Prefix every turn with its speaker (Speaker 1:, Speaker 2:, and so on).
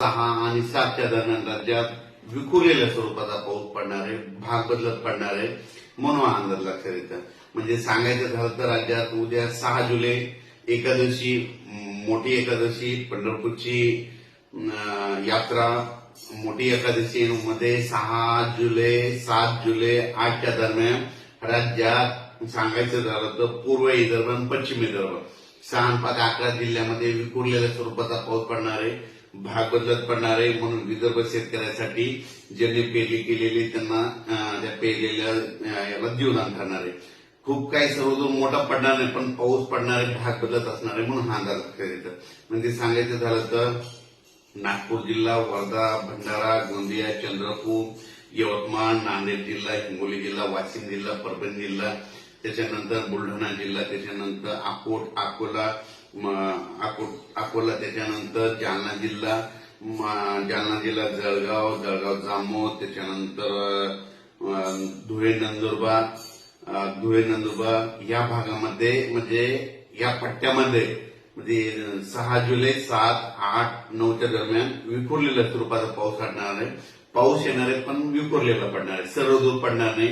Speaker 1: सहा आणि सातच्या दरम्यान राज्यात विखुरलेल्या स्वरूपाचा पाऊस पडणार आहे भाग बदलत पडणार आहे म्हणून अंदाज लक्षात येतं म्हणजे सांगायचं झालं तर राज्यात उद्या सहा जुलै एकादशी मोठी एकादशी पंढरपूरची यात्रा मोठी एकादशी मध्ये सहा जुलै सात जुलै आठच्या दरम्यान राज्यात सांगायचं झालं तर पूर्व विदर्भ आणि पश्चिम विदर्भ. सहा पाच अकरा जिल्ह्यामध्ये विखुरलेल्या स्वरूपाचा पाऊस पडणार आहे भाग बदलत पडणार आहे म्हणून विदर्भ शेतकऱ्यासाठी ज्यांनी पेरणी केलेली त्यांना त्या पेरलेल्या याला जीवदान करणार. आहे खूप काही सर्व मोठा पडणार नाही पण पाऊस पडणार आहे भाग बदलत असणार आहे म्हणून हा अंदाज लक्षात येतं. म्हणजे सांगायचं झालं तर नागपूर जिल्हा वर्धा भंडारा गोंदिया चंद्रपूर यवतमाळ नांदेड जिल्हा हिंगोली जिल्हा वाशिम जिल्हा परभणी जिल्हा त्याच्यानंतर बुलढाणा जिल्हा त्याच्यानंतर अकोट अकोला अकोला त्याच्यानंतर जालना जिल्हा जालना जिल्हा जळगाव जळगाव जामोद त्याच्यानंतर धुळे नंदुरबार धुळे नंदुरबार या भागामध्ये म्हणजे या पट्ट्यामध्ये म्हणजे सहा जुलै सात आठ नऊच्या दरम्यान विखुरलेल्या स्वरूपाचा पाऊस पडणार आहे. पाऊस येणार आहे पण विखुरलेला पडणार आहे. सर्व दूर पडणार नाही.